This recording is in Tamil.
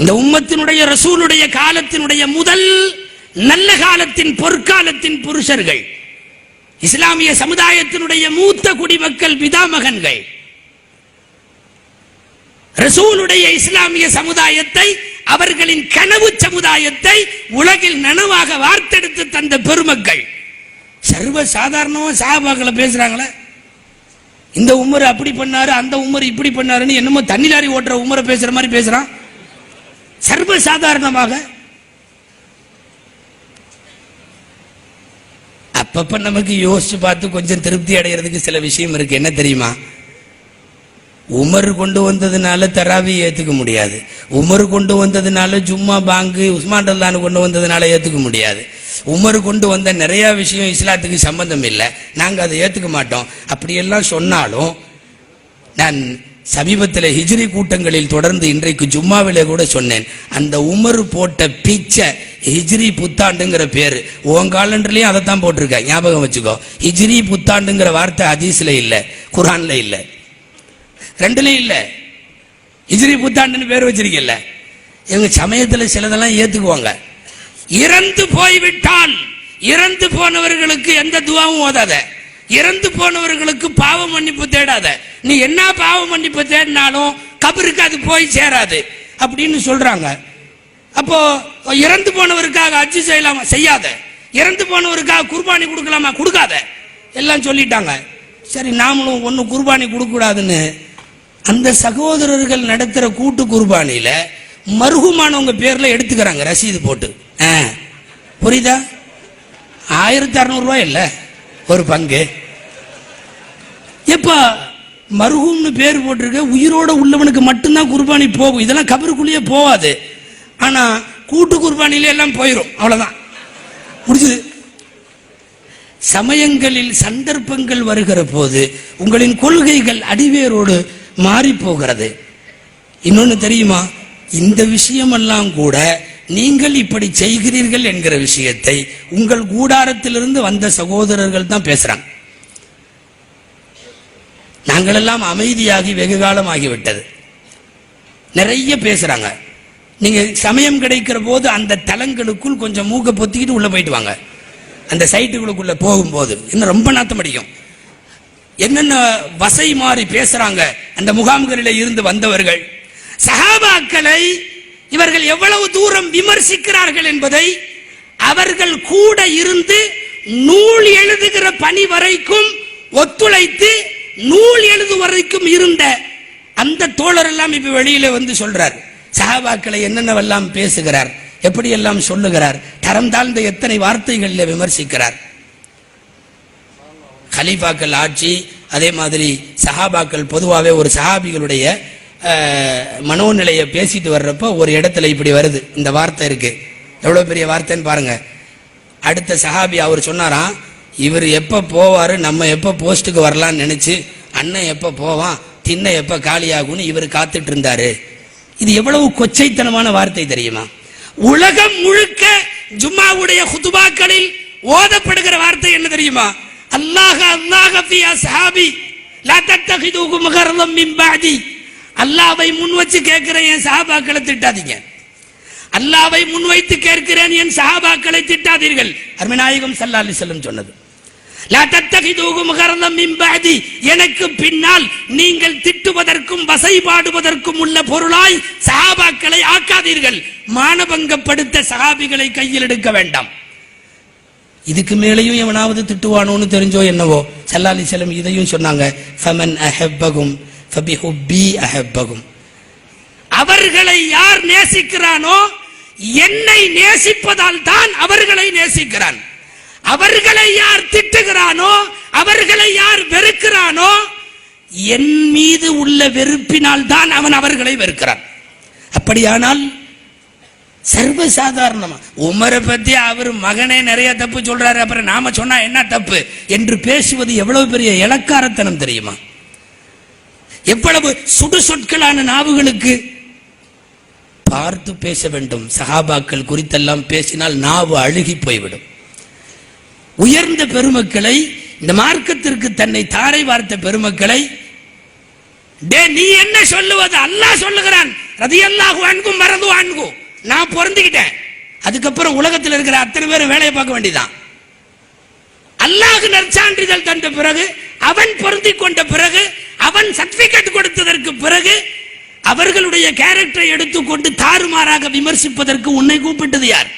இந்த உம்மத்தினுடைய ரசூலுடைய காலத்தினுடைய முதல் நல்ல காலத்தின் பொற்காலத்தின் புருஷர்கள். இஸ்லாமிய சமுதாயத்தினுடைய மூத்த குடிமக்கள் பிதாமகன்கள். ரசூலுடைய இஸ்லாமிய சமுதாயத்தை அவர்களின் கனவு சமுதாயத்தை உலகில் நனவாக வார்த்தெடுத்து தந்த பெருமக்கள். சர்வ சாதாரணமா சாபாக்களை பேசுறாங்களே. இந்த உமர் அப்படி பண்ணாரு அந்த உமர் இப்படி பண்ணாருன்னு என்னமோ தண்ணிலாரி ஓட்டுற உமரை பேசுற மாதிரி பேசுறான். சர்வசாதாரணமாக. அப்பப்ப நமக்கு யோசிச்சு பார்த்து கொஞ்சம் திருப்தி அடைகிறதுக்கு சில விஷயம் இருக்கு. என்ன தெரியுமா? உமர் கொண்டு வந்ததுனால தராவி ஏத்துக்க முடியாது. உமர் கொண்டு வந்ததுனால ஜும்மா பாங்கு உஸ்மான் ரல்லான்னு கொண்டு வந்ததுனால ஏத்துக்க முடியாது. உமர் கொண்டு வந்த நிறைய விஷயம் இஸ்லாத்துக்கு சம்பந்தம் இல்லை. நாங்கள் அதை ஏத்துக்க மாட்டோம். அப்படியெல்லாம் சொன்னாலும் நான் சமீபத்தில் ஹிஜ்ரி கூட்டங்களில் தொடர்ந்து இன்றைக்கு ஜும்மாவிலே கூட சொன்னேன். அந்த உமர் போட்ட பிச்சை ஹிஜ்ரி புத்தாண்டுங்கிற பேர். உன் காலண்டர்லேயும் அதை தான் போட்டிருக்க. ஞாபகம் வச்சுக்கோ. ஹிஜ்ரி புத்தாண்டுங்கிற வார்த்தை ஹதீஸ்ல இல்லை. குரானில் இல்லை. ரெண்டுலேயும் இல்லை. ஹிஜ்ரி புத்தாண்டுன்னு பேர் வச்சிருக்கல இவங்க சமயத்தில் சிலதெல்லாம் ஏற்றுக்குவாங்க இறந்து போய்விட்டால் இறந்து போனவர்களுக்கு எந்த துவாவும் ஓதாத. இறந்து போனவர்களுக்கு பாவ மன்னிப்பு தேடாத. நீ என்ன பாவ மன்னிப்பு தேடினாலும் கபருக்கு அது போய் சேராது அப்படின்னு சொல்றாங்க. அப்போ இறந்து போனவருக்காக அச்சு செய்யலாமா? செய்யாத. இறந்து போனவருக்காக குர்பானி கொடுக்கலாமா? கொடுக்காத. எல்லாம் சொல்லிட்டாங்க. சரி நாமளும் ஒன்றும் குர்பானி கொடுக்கக்கூடாதுன்னு அந்த சகோதரர்கள் நடத்துகிற கூட்டு குர்பானியில் மருகுமானவங்க பேரில் எடுத்துக்கிறாங்க ரசீது போட்டு. ஆ, புரியுதா? ஆயிரத்தி அறநூறுவா இல்லை. ஒரு பங்கு. எப்ப மருகும்னு பேர் போட்டிருக்க உயிரோட உள்ளவனுக்கு மட்டும்தான் குர்பானி போகும். இதெல்லாம் கபருக்குள்ளேயே போகாது. ஆனா கூட்டு குர்பானில எல்லாம் போயிடும் அவ்வளவுதான். முடிஞ்சது. சமயங்களில் சந்தர்ப்பங்கள் வருகிற போது உங்களின் கொள்கைகள் அடிவேரோடு மாறி போகிறது. இன்னொன்னு தெரியுமா? இந்த விஷயமெல்லாம் கூட நீங்கள் இப்படி செய்கிறீர்கள் என்கிற விஷயத்தை உங்கள் கூடாரத்திலிருந்து வந்த சகோதரர்கள் தான் பேசுறாங்க. நாங்களெல்லாம் அமைதியாகி வெகு காலம் ஆகிவிட்டது. நிறைய பேசுறாங்க. நீங்க சமயம் கிடைக்கிற போது அந்த தலங்களுக்குள் கொஞ்சம் மூக்க பொத்திக்கிட்டு உள்ள போயிட்டு வாங்க. அந்த சைட்டுகளுக்குள்ள போகும்போது இன்னும் ரொம்ப நாத்தம் அடிக்கும். என்னென்ன வசை மாறி பேசுறாங்க. அந்த முகாம்களில் இருந்து வந்தவர்கள். சஹாபாக்களை இவர்கள் எவ்வளவு தூரம் விமர்சிக்கிறார்கள் என்பதை அவர்கள் கூட இருந்து நூல் எழுதுகிற பணி வரைக்கும் ஒத்துழைத்து நூல் எழுது வரைக்கும் இருந்த அந்த தோழர் எல்லாம் இப்ப வெளியில வந்து சொல்றார். சஹாபாக்களை என்னென்னவெல்லாம் பேசுகிறார் எப்படியெல்லாம் சொல்லுகிறார் தரம் தாழ்ந்த எத்தனை வார்த்தைகளில் விமர்சிக்கிறார். கலீஃபாக்கள் ஆட்சி அதே மாதிரி சஹாபாக்கள் பொதுவாகவே ஒரு சஹாபிகளுடைய மனோநிலையை பேசிட்டு வர்றப்போ ஒரு இடத்துல இப்படி வருது இந்த வார்த்தை இருக்கு எவ்வளோ பெரிய வார்த்தைன்னு பாருங்க அடுத்த சஹாபி அவர் சொன்னாராம் இவர் எப்போ போவார் நம்ம எப்போ போஸ்ட்டுக்கு வரலான்னு நினச்சி அண்ணன் எப்போ போவான் திண்ணை எப்போ காலியாகும்னு இவர் காத்துட்டு இருந்தாரு இது எவ்வளவு கொச்சைத்தனமான வார்த்தை தெரியுமா உலகம் முழுக்க ஜும்மாவுடைய ஹுதுபாக்களில் ஓதப்படுகிற வார்த்தை என்ன தெரியுமா அல்லாஹ் அல்லாஹ் ஃபி சஹாபி லா தத்தகிதுஹு முகர்ரம் மின் பாதி அல்லாவை முன் வச்சு கேட்கிறேன் என் சஹாபாக்களை திட்டாதீங்க. அல்லாவை முன்வைத்து கேட்கிறேன் என் சஹாபாக்களை திட்டாதீர்கள். அருமநாயகம் சல்லாலி அலைஹி சொன்னது. எனக்கு பின்னால் நீங்கள் திட்டுவதற்கும் வசைபாடுவதற்கும் உள்ள பொருளாய் சஹாபாக்களை ஆக்காதீர்கள். மானபங்கப்படுத்த சஹாபிகளை கையில் எடுக்க வேண்டாம். இதுக்கு மேலேயும் எவனாவது திட்டுவானோன்னு தெரிஞ்சோ என்னவோ? ஸல்லல்லாஹு அலைஹி இதையும் சொன்னாங்க. அவர்களை யார் நேசிக்கிறானோ என்னை நேசிப்பதால் தான் அவர்களை நேசிக்கிறான். அவர்களை யார் திட்டுகிறானோ அவர்களை யார் வெறுக்கிறானோ என் மீது உள்ள வெறுப்பினால் தான் அவன் அவர்களை வெறுக்கிறான். அப்படியானால் சர்வ சாதாரணமா உமரை பத்தி அவர் மகனே நிறைய தப்பு சொல்றாரு அப்புறம் நாம சொன்னா என்ன தப்பு? என்று பேசுவது எவ்வளவு பெரிய இலக்காரத்தனம் தெரியுமா? எவ்வளவு சுடு சொற்களான நாவுகளுக்கு? பார்த்து பேச வேண்டும். சஹாபாக்கள் குறித்தெல்லாம் பேசினால் நாவு அழுகி போய்விடும். உயர்ந்த பெருமக்களை இந்த மார்க்கத்திற்கு தன்னை தாரை வார்த்த பெருமக்களை டே நீ என்ன சொல்லுவது? அல்லாஹ் சொல்லுகிறான். ரதியல்லாஹு அன்கும் மறந்து அன்கும் நான் பொருந்திக்கிட்டேன். அதுக்கப்புறம் உலகத்தில் இருக்கிற அத்தனை பேரும் வேலையை பார்க்க வேண்டியதான் அல்லாஹ் நற்சான்றிதழ் தந்த பிறகு அவன் பொருந்தி கொண்ட பிறகு அவன் சர்டிபிகேட் கொடுத்ததற்கு பிறகு அவர்களுடைய கேரக்டரை எடுத்துக்கொண்டு தாறுமாறாக விமர்சிப்பதற்கு உன்னை கூப்பிட்டது யார்?